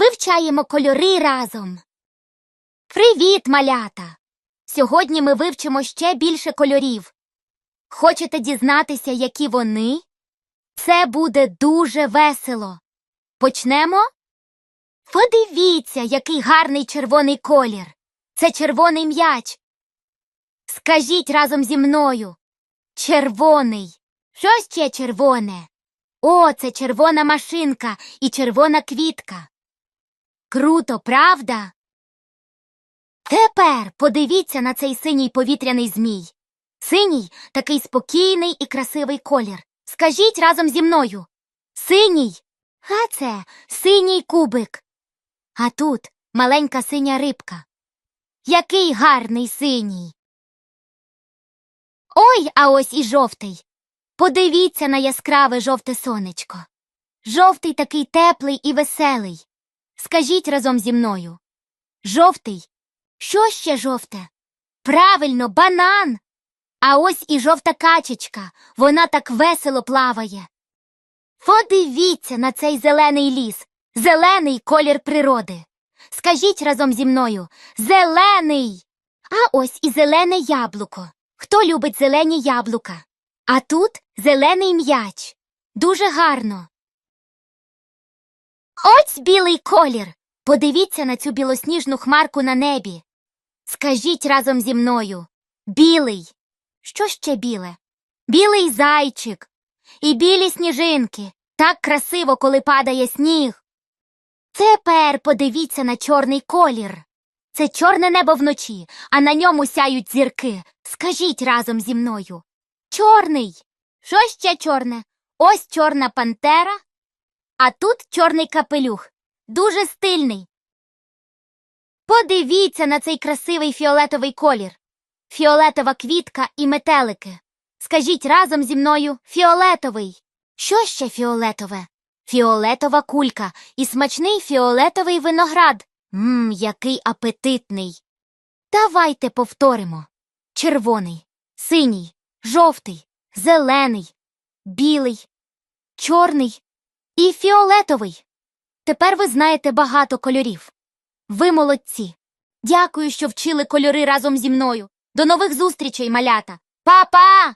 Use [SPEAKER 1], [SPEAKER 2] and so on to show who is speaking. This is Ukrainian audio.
[SPEAKER 1] Вивчаємо кольори разом. Привіт, малята! Сьогодні ми вивчимо ще більше кольорів. Хочете дізнатися, які вони? Це буде дуже весело. Почнемо? Подивіться, який гарний червоний колір. Це червоний м'яч. Скажіть разом зі мною. Червоний. Що ще червоне? О, це червона машинка і червона квітка. Круто, правда? Тепер подивіться на цей синій повітряний змій. Синій такий спокійний і красивий колір. Скажіть разом зі мною. Синій. А це синій кубик. А тут маленька синя рибка. Який гарний синій. Ой, а ось і жовтий. Подивіться на яскраве жовте сонечко. Жовтий такий теплий і веселий. Скажіть разом зі мною. Жовтий. Що ще жовте? Правильно, банан. А ось і жовта качечка. Вона так весело плаває. Подивіться на цей зелений ліс. Зелений колір природи. Скажіть разом зі мною зелений. А ось і зелене яблуко. Хто любить зелені яблука? А тут зелений м'яч. Дуже гарно. Ось білий колір. Подивіться на цю білосніжну хмарку на небі. Скажіть разом зі мною білий. Що ще біле? Білий зайчик. І білі сніжинки. Так красиво, коли падає сніг. Тепер подивіться на чорний колір. Це чорне небо вночі, а на ньому сяють зірки. Скажіть разом зі мною. Чорний. Що ще чорне? Ось чорна пантера, а тут чорний капелюх. Дуже стильний. Подивіться на цей красивий фіолетовий колір. Фіолетова квітка і метелики. Скажіть разом зі мною фіолетовий. Що ще фіолетове? Фіолетова кулька і смачний фіолетовий виноград. Мм, який апетитний. Давайте повторимо. Червоний, синій, жовтий, зелений, білий, чорний і фіолетовий. Тепер ви знаєте багато кольорів. Ви молодці. Дякую, що вчили кольори разом зі мною. До нових зустрічей, малята. Па-па!